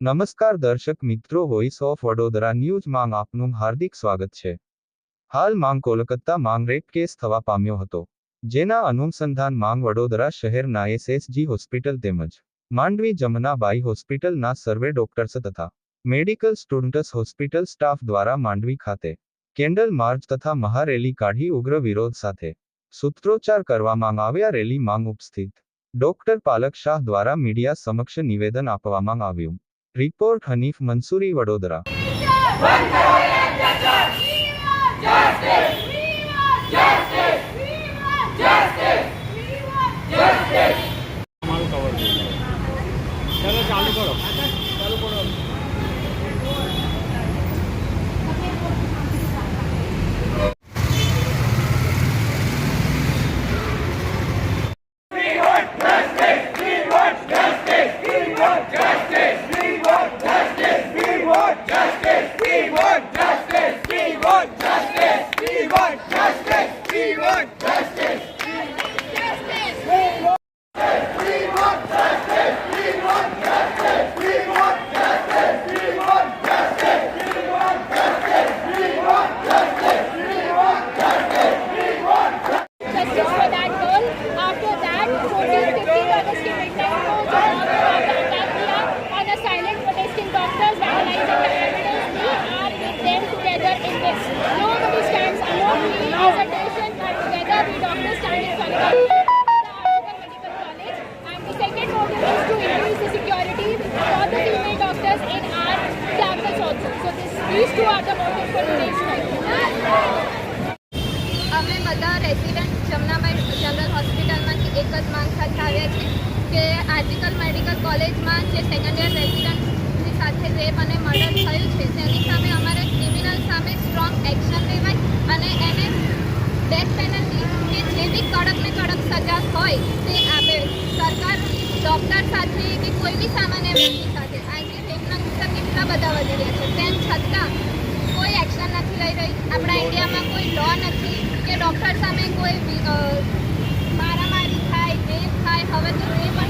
નમસ્કાર દર્શક મિત્રો વોઇસ ઓફ વડોદરા ન્યૂઝ માંગ આપનું હાર્દિક સ્વાગત છે. હાલ માંગ કોલકાતા માંગ રેપ કેસ થવા પામ્યો હતો, જેના અનુસંધાન માંગ વડોદરા શહેરના એસએસજી હોસ્પિટલ તેમજ માંડવી જમનાબાઈ હોસ્પિટલના સર્વે ડોક્ટર્સ તથા મેડિકલ સ્ટુડન્ટ્સ હોસ્પિટલ સ્ટાફ દ્વારા માંડવી ખાતે કેન્ડલ માર્ચ તથા મહારેલી કાઢી ઉગ્ર વિરોધ સાથે સૂત્રોચ્ચાર કરવામાં આવ્યા. રેલી માંગ ઉપસ્થિત ડોક્ટર પાલક શાહ દ્વારા મીડિયા સમક્ષ નિવેદન આપવામાં આવ્યું. Report Hanif Mansuri Vadodara. together in this. Nobody stands alone. We as a nation are together. We doctors stand in solidarity. with the Article Medical College. And the second motive is to increase the security for the female doctors in our campus also. So this, these two are the motives for today's strike. અમે બધા resident Jamnabai general હોસ્પિટલમાંથી એક જ માંગ સાથે આવ્યા છે કે આર્ટિકલ મેડિકલ કોલેજમાં જે સેકન્ડ યર રેસિડન્ટની સજા હોય તે આપે. સરકાર ડૉક્ટર સાથે કે કોઈ બી સામાન્ય વ્યક્તિ સાથે. આજે રેપના કિસ્સા કેટલા બધા વધી રહ્યા છે? તેમ છતાં કોઈ એક્શન નથી લઈ રહી. આપણા ઇન્ડિયામાં કોઈ લો નથી કે ડૉક્ટર સામે કોઈ મારામારી થાય રેપ થાય હવે તો એ અને